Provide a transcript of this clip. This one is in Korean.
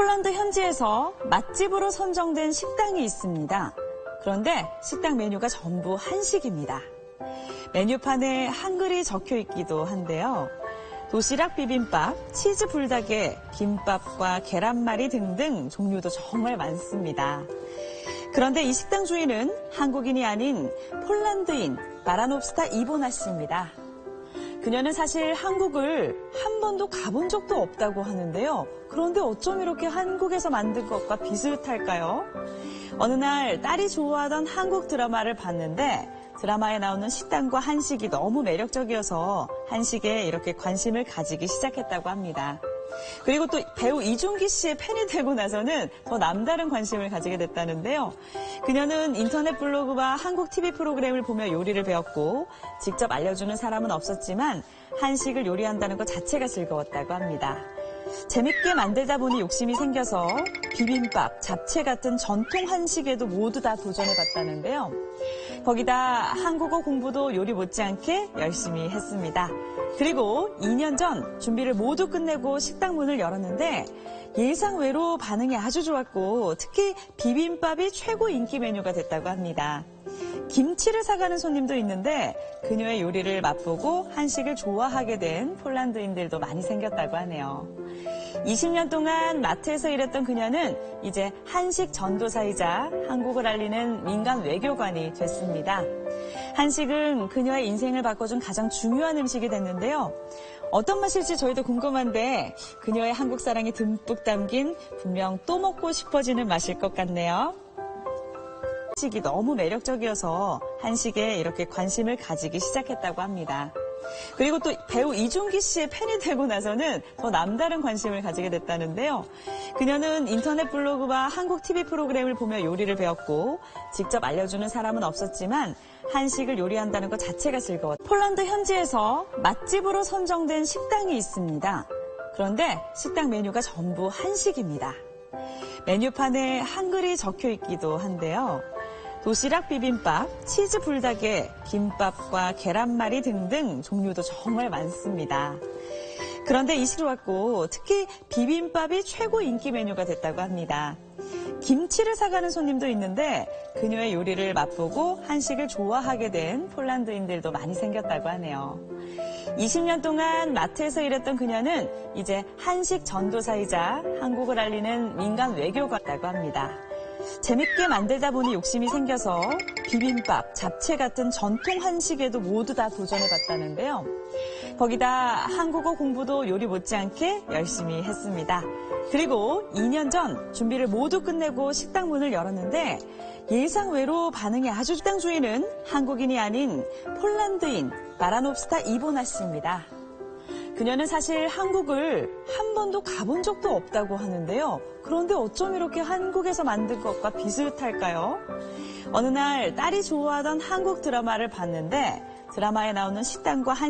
폴란드 현지에서 맛집으로 선정된 식당이 있습니다. 그런데 식당 메뉴가 전부 한식입니다. 메뉴판에 한글이 적혀 있기도 한데요. 도시락 비빔밥, 치즈 불닭에 김밥과 계란말이 등등 종류도 정말 많습니다. 그런데 이 식당 주인은 한국인이 아닌 폴란드인 바라노프스타 이보나 씨입니다. 그녀는 사실 한국을 한 번도 가본 적도 없다고 하는데요. 그런데 어쩜 이렇게 한국에서 만든 것과 비슷할까요? 어느 날 딸이 좋아하던 한국 드라마를 봤는데 드라마에 나오는 식당과 한식이 너무 매력적이어서 한식에 이렇게 관심을 가지기 시작했다고 합니다. 그리고 또 배우 이준기 씨의 팬이 되고 나서는 더 남다른 관심을 가지게 됐다는데요. 그녀는 인터넷 블로그와 한국 TV 프로그램을 보며 요리를 배웠고 직접 알려주는 사람은 없었지만 한식을 요리한다는 것 자체가 즐거웠다고 합니다. 재밌게 만들다 보니 욕심이 생겨서 비빔밥, 잡채 같은 전통 한식에도 모두 다 도전해 봤다는데요. 거기다 한국어 공부도 요리 못지않게 열심히 했습니다. 그리고 2년 전 준비를 모두 끝내고 식당 문을 열었는데 예상 외로 반응이 아주 좋았고 특히 비빔밥이 최고 인기 메뉴가 됐다고 합니다. 김치를 사가는 손님도 있는데 그녀의 요리를 맛보고 한식을 좋아하게 된 폴란드인들도 많이 생겼다고 하네요. 20년 동안 마트에서 일했던 그녀는 이제 한식 전도사이자 한국을 알리는 민간 외교관이 됐습니다. 한식은 그녀의 인생을 바꿔준 가장 중요한 음식이 됐는데요. 어떤 맛일지 저희도 궁금한데 그녀의 한국 사랑이 듬뿍 담긴 분명 또 먹고 싶어지는 맛일 것 같네요. 한식이 너무 매력적이어서 한식에 이렇게 관심을 가지기 시작했다고 합니다. 그리고 또 배우 이준기 씨의 팬이 되고 나서는 더 남다른 관심을 가지게 됐다는데요. 그녀는 인터넷 블로그와 한국 TV 프로그램을 보며 요리를 배웠고 직접 알려주는 사람은 없었지만 한식을 요리한다는 것 자체가 즐거웠. 폴란드 현지에서 맛집으로 선정된 식당이 있습니다. 그런데 식당 메뉴가 전부 한식입니다. 메뉴판에 한글이 적혀 있기도 한데요. 도시락 비빔밥, 치즈 불닭에 김밥과 계란말이 등등 종류도 정말 많습니다. 그런데 이 시로 왔고 특히 비빔밥이 최고 인기 메뉴가 됐다고 합니다. 김치를 사가는 손님도 있는데 그녀의 요리를 맛보고 한식을 좋아하게 된 폴란드인들도 많이 생겼다고 하네요. 20년 동안 마트에서 일했던 그녀는 이제 한식 전도사이자 한국을 알리는 민간 외교관이라고 합니다. 재밌게 만들다 보니 욕심이 생겨서 비빔밥, 잡채 같은 전통 한식에도 모두 다 도전해 봤다는데요. 거기다 한국어 공부도 요리 못지않게 열심히 했습니다. 그리고 2년 전 준비를 모두 끝내고 식당 문을 열었는데 예상 외로 반응이 아주 식당 주인은 한국인이 아닌 폴란드인 바라노프스타 이보나 씨입니다. 그녀는 사실 한국을 한 번도 가본 적도 없다고 하는데요. 그런데 어쩜 이렇게 한국에서 만든 것과 비슷할까요? 어느 날 딸이 좋아하던 한국 드라마를 봤는데 드라마에 나오는 식당과 한식